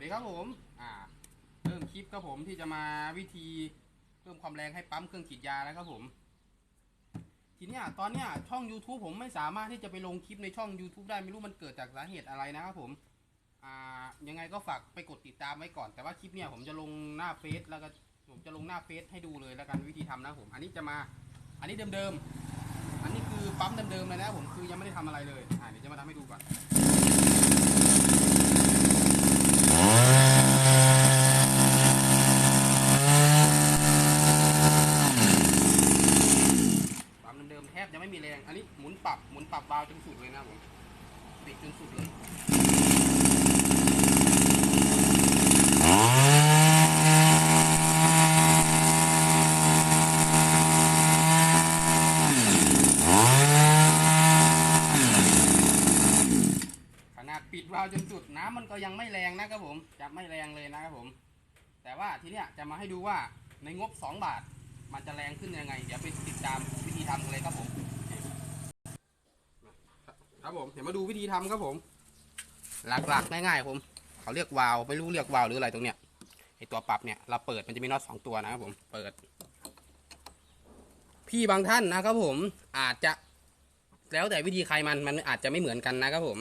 วัสดีครับผม อ่า เริ่มคลิปครับผมที่จะมาวิธีเพิ่มความแรงให้ปั๊มเครื่องฉีดยาแล้วครับผม ทีเนี้ยตอนเนี้ยช่อง YouTube ผมไม่สามารถที่จะไปลงคลิปในช่อง YouTube ได้ไม่รู้มันเกิดจากสาเหตุอะไรนะครับผม อ่า ยังไงก็ฝากไปกดติดตามไว้ก่อน แต่ว่าคลิปเนี้ยผมจะลงหน้าเฟซแล้วก็ผมจะลงหน้าเฟซให้ดูเลยแล้วกันวิธีทำนะผม อันนี้จะมา อันนี้เดิมๆ อันนี้คือปั๊มเดิมๆเลยนะผม คือยังไม่ได้ทำอะไรเลย อ่าเดี๋ยวจะมาทำให้ดูก่อน ปั๊มเดิมๆแทบจะไม่มีแรง อันนี้หมุนปรับ หมุนปรับวาล์วจนสุดเลยนะครับผมปิดจนสุดเลย ขนาวาจนสุดน้ำมันก็ยังไม่แรงนะครับผมจะไม่แรงเลยนะครับผม แต่ว่าทีเนี้ยจะมาให้ดูว่าในงบ 2 บาท มันจะแรงขึ้นยังไง เดี๋ยวไปติดตามวิธีทำกันเลยครับผม ครับผมเดี๋ยวมาดูวิธีทำครับผม หลักๆง่ายๆผม เขาเรียกวาล์วไม่รู้เรียกวาล์วหรืออะไรตรงเนี้ยไอตัวปรับเนี่ยเราเปิดมันจะมีน็อตสองตัวนะครับผมเปิด พี่บางท่านนะครับผมอาจจะแล้วแต่วิธีใครมันมันอาจจะไม่เหมือนกันนะครับผม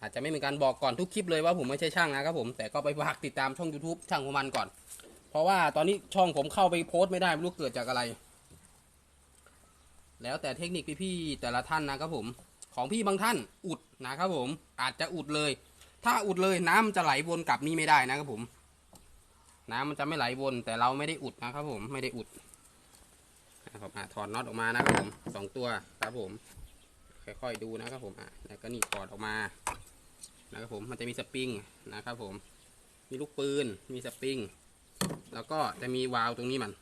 อาจจะไม่เหมือนกันบอกก่อนทุกคลิปเลยว่าผมไม่ใช่ช่างนะครับผมแต่ก็ไปฝากติดตามช่อง YouTube ช่างของมันก่อน เพราะว่าตอนนี้ช่องผมเข้าไปโพสต์ไม่ได้ไม่รู้เกิดจากอะไร แล้วแต่เทคนิคพี่ๆแต่ละท่านนะครับผม ของพี่บางท่านอุดนะครับผม อาจจะอุดเลย ถ้าอุดเลยน้ำมันจะไหลวนกลับนี่ไม่ได้นะครับผม น้ำมันจะไม่ไหลวนแต่เราไม่ได้อุดนะครับผมไม่ได้อุดนะครับอะถอดน็อตออกมานะครับผมสองตัวครับผม ค่อยๆดูนะครับผมอะแล้วก็นี่ถอดออกมา นะครับผมมันจะมีสปริงนะครับผมมีลูกปืนมีสปริงแล้วก็จะมีวาล์วตรงนี้มัน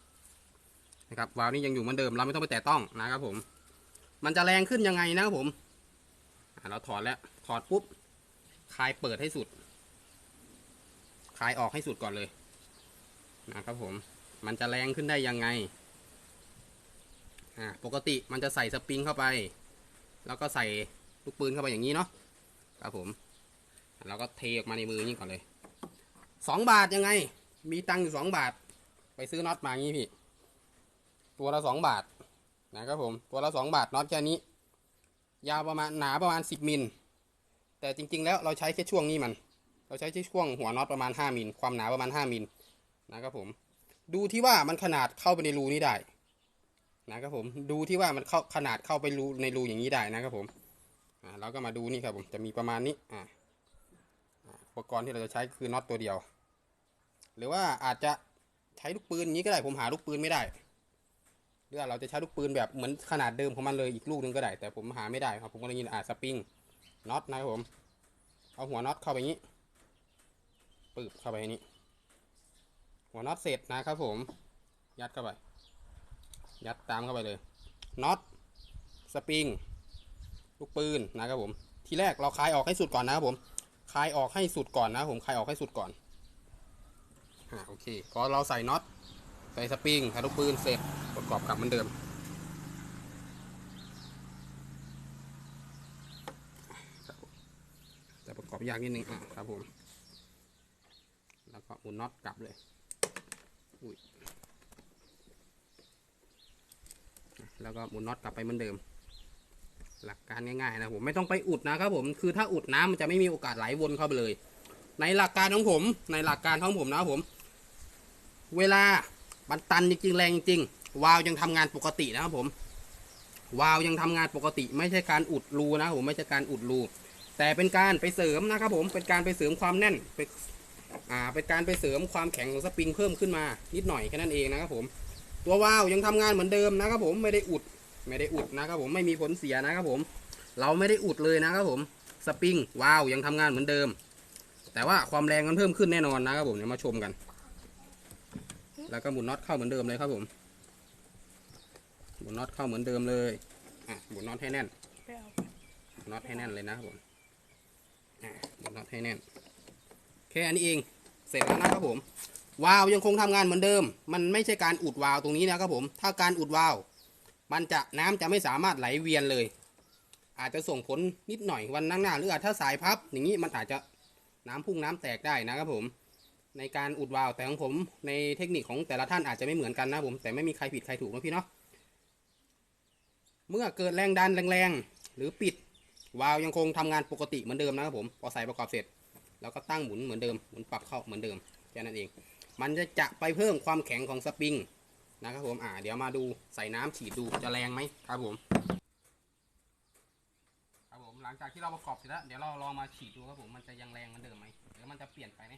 นะครับวาล์วนี่ยังอยู่เหมือนเดิมเราไม่ต้องไปแตะต้องนะครับผม มันจะแรงขึ้นยังไงนะครับผมเราถอดแล้วถอดปุ๊บคลายเปิดให้สุดคลายออกให้สุดก่อนเลยนะครับผม มันจะแรงขึ้นได้ยังไงอ่าปกติมันจะใส่สปริงเข้าไป แล้วก็ใส่ลูกปืนเข้าไปอย่างนี้เนาะครับผม เราก็เทออกมาในมือนี่ก่อนเลยสองบาทยังไง มีตังค์อยู่สองบาท ไปซื้อน็อตมางี้พี่ ตัวละสองบาทนะครับผม ตัวละสองบาทน็อตแค่นี้ ยาวประมาณหนาประมาณสิบมิล แต่จริง ๆ แล้วเราใช้แค่ช่วงนี้มัน เราใช้แค่ช่วงหัวน็อตประมาณห้ามิล ความหนาประมาณห้ามิลนะครับผม ดูที่ว่ามันขนาดเข้าไปในรูนี้ได้นะครับผม ดูที่ว่ามันเข้าขนาดเข้าไปรูในรูอย่างนี้ได้นะครับผม อ่าเราก็มาดูนี่ครับผม จะมีประมาณนี้ อ่า อุปกรณ์ที่เราจะใช้คือน็อตตัวเดียว หรือว่าอาจจะใช้ลูกปืนอย่างนี้ก็ได้ผมหาลูกปืนไม่ได้หรือว่าเราจะใช้ลูกปืนแบบเหมือนขนาดเดิมของมันเลยอีกลูกหนึงก็ได้ แต่ผมหาไม่ได้ครับผมก็เลยยินอ่าสปริงน็อตนะครับผม เอาหัวน็อตเข้าไปงนี้ปึบเข้าไปนี้ หัวน็อตเสร็จนะครับผม ยัดเข้าไป ยัดตามเข้าไปเลยน็อตสปริงลูกปืนนะครับผม ทีแรกเราคลายออกให้สุดก่อนนะครับผม คลายออกให้สุดก่อนนะผมคลายออกให้สุดก่อนอ่าโอเคพอเราใส่น็อตใส่สปริงใส่ลูกปืนเสร็จประกอบกลับเหมือนเดิมครับผมแต่ประกอบยากนิดนึงอะครับผมแล้วก็หมุนน็อตกลับเลยแล้วก็หมุนน็อตกลับไปเหมือนเดิม หลักการง่ายๆนะผมไม่ต้องไปอุดนะครับผมคือถ้าอุดน้ำมันจะไม่มีโอกาสไหลวนเข้าไปเลย ในหลักการของผมในหลักการของผมนะครับผม เวลามันตันจริงๆแรงจริงๆวาล์วยังทำงานปกตินะครับผมวาล์วยังทำงานปกติ ไม่ใช่การอุดรูนะผมไม่ใช่การอุดรูแต่เป็นการไปเสริมนะครับผมเป็นการไปเสริมความแน่นไปอ่าเป็นการไปเสริมความแข็งของสปริงเพิ่มขึ้นมานิดหน่อยแค่นั้นเองนะครับผม ตัววาล์วยังทำงานเหมือนเดิมนะครับผมไม่ได้อุด ไม่ได้อุดนะครับผมไม่มีผลเสียนะครับผม เราไม่ได้อุดเลยนะครับผมสปริงว้าวยังทำงานเหมือนเดิม แต่ว่าความแรงมันเพิ่มขึ้นแน่นอนนะครับผมเดี๋ยวมาชมกัน แล้วก็หมุนน็อตเข้าเหมือนเดิมเลยครับผมหมุนน็อตเข้าเหมือนเดิมเลยอะหมุนน็อตให้แน่นน็อตให้แน่นเลยนะครับผมอะหมุนน็อตให้แน่นแค่อันนี้เองเสร็จแล้วนะครับผมวาล์วยังคงทำงานเหมือนเดิม มันไม่ใช่การอุดวาล์วตรงนี้นะครับผม ถ้าการอุดวาล์ว มันจะน้ำจะไม่สามารถไหลเวียนเลย อาจจะส่งผลนิดหน่อยวันนั่งหน้าหรืออาจถ้าสายพับ อย่างนี้มันอาจจะน้ำพุ่งน้ำแตกได้นะครับผม ในการอุดวาล์วแต่ของผมในเทคนิคของแต่ละท่านอาจจะไม่เหมือนกันนะครับผมแต่ไม่มีใครผิดใครถูกนะพี่เนาะเมื่อเกิดแรงดันแรงๆหรือปิดวาล์วยังคงทำงานปกติเหมือนเดิมนะครับผมพอใส่ประกอบเสร็จแล้วก็ตั้งหมุนเหมือนเดิมหมุนปรับเข้าเหมือนเดิมแค่นั้นเอง มันจะจะไปเพิ่มความแข็งของสปริง นะครับผมอ่าเดี๋ยวมาดูใส่น้ำฉีดดูจะแรงไหมครับผมครับผมหลังจากที่เราประกอบเสร็จแล้วเดี๋ยวเราลองมาฉีดดูครับผมมันจะยังแรงเหมือนเดิมไหมหรือมันจะเปลี่ยนไปไหม